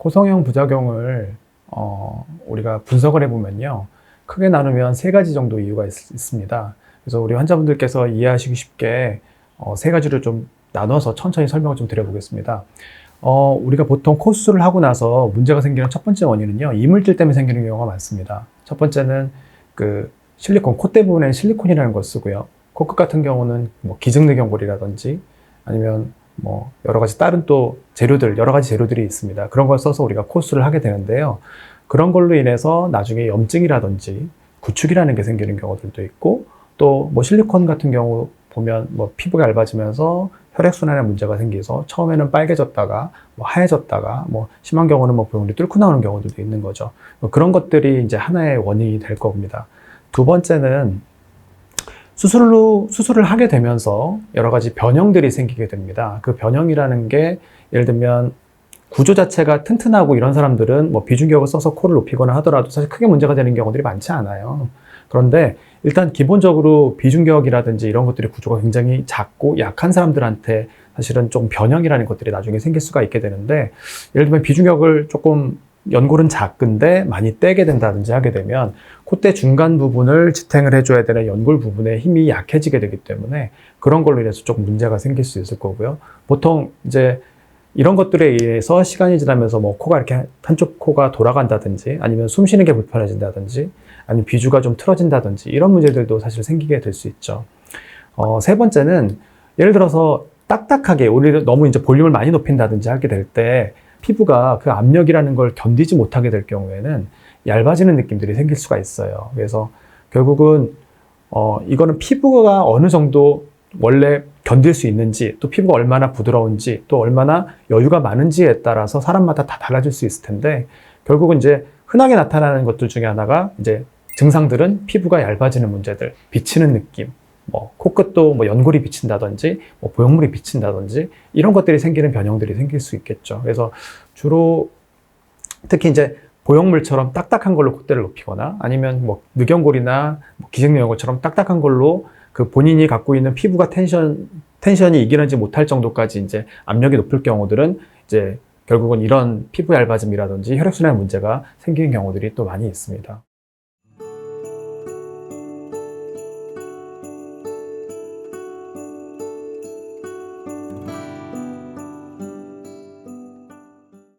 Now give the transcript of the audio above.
고성형 부작용을 어, 우리가 분석을 해보면요. 크게 나누면 세 가지 정도 이유가 있, 습니다 그래서 우리 환자분들께서 이해하시기 쉽게 어, 세 가지를 좀 나눠서 천천히 설명을 좀 드려보겠습니다. 어, 우리가 보통 코수술을 하고 나서 문제가 생기는 첫 번째 원인은요, 이물질 때문에 생기는 경우가 많습니다. 첫 번째는 그 실리콘, 콧대 부분에는 실리콘이라는 걸 쓰고요. 코끝 같은 경우는 뭐 기증내경골이라든지 아니면 뭐 여러 가지 다른 또 재료들, 여러 가지 재료들이 있습니다. 그런 걸 써서 우리가 코수술을 하게 되는데요. 그런 걸로 인해서 나중에 염증이라든지 구축이라는 게 생기는 경우들도 있고 또 뭐 실리콘 같은 경우 보면 뭐 피부가 얇아지면서 혈액순환에 문제가 생겨서 처음에는 빨개졌다가 뭐 하얘졌다가 뭐 심한 경우는 뭐 보형물이 뚫고 나오는 경우들도 있는 거죠. 뭐 그런 것들이 이제 하나의 원인이 될 겁니다. 두 번째는 수술로 수술을 하게 되면서 여러 가지 변형들이 생기게 됩니다. 그 변형이라는 게 예를 들면 구조 자체가 튼튼하고 이런 사람들은 뭐 비중격을 써서 코를 높이거나 하더라도 사실 크게 문제가 되는 경우들이 많지 않아요. 그런데 일단 기본적으로 비중격이라든지 이런 것들이 구조가 굉장히 작고 약한 사람들한테 사실은 좀 변형이라는 것들이 나중에 생길 수가 있게 되는데 예를 들면 비중격을 조금 연골은 작은데 많이 떼게 된다든지 하게 되면 콧대 중간 부분을 지탱을 해줘야 되는 연골 부분에 힘이 약해지게 되기 때문에 그런 걸로 인해서 조금 문제가 생길 수 있을 거고요. 보통 이제 이런 것들에 의해서 시간이 지나면서 뭐 코가 이렇게 한쪽 코가 돌아간다든지 아니면 숨 쉬는 게 불편해진다든지 아니면 비주가 좀 틀어진다든지 이런 문제들도 사실 생기게 될 수 있죠. 어, 세 번째는 예를 들어서 딱딱하게 우리를 너무 이제 볼륨을 많이 높인다든지 하게 될 때 피부가 그 압력이라는 걸 견디지 못하게 될 경우에는 얇아지는 느낌들이 생길 수가 있어요. 그래서 결국은 어, 이거는 피부가 어느 정도 원래 견딜 수 있는지 또 피부가 얼마나 부드러운지 또 얼마나 여유가 많은지에 따라서 사람마다 다 달라질 수 있을 텐데 결국은 이제 흔하게 나타나는 것들 중에 하나가 이제 증상들은 피부가 얇아지는 문제들, 비치는 느낌, 뭐 코끝도 뭐 연골이 비친다든지 뭐 보형물이 비친다든지 이런 것들이 생기는 변형들이 생길 수 있겠죠. 그래서 주로 특히 이제 보형물처럼 딱딱한 걸로 콧대를 높이거나 아니면 뭐 늑연골이나 뭐 기생연골처럼 딱딱한 걸로 그 본인이 갖고 있는 피부가 텐션 텐션이 이기는지 못할 정도까지 이제 압력이 높을 경우들은 이제 결국은 이런 피부 얇아짐이라든지 혈액순환 문제가 생기는 경우들이 또 많이 있습니다.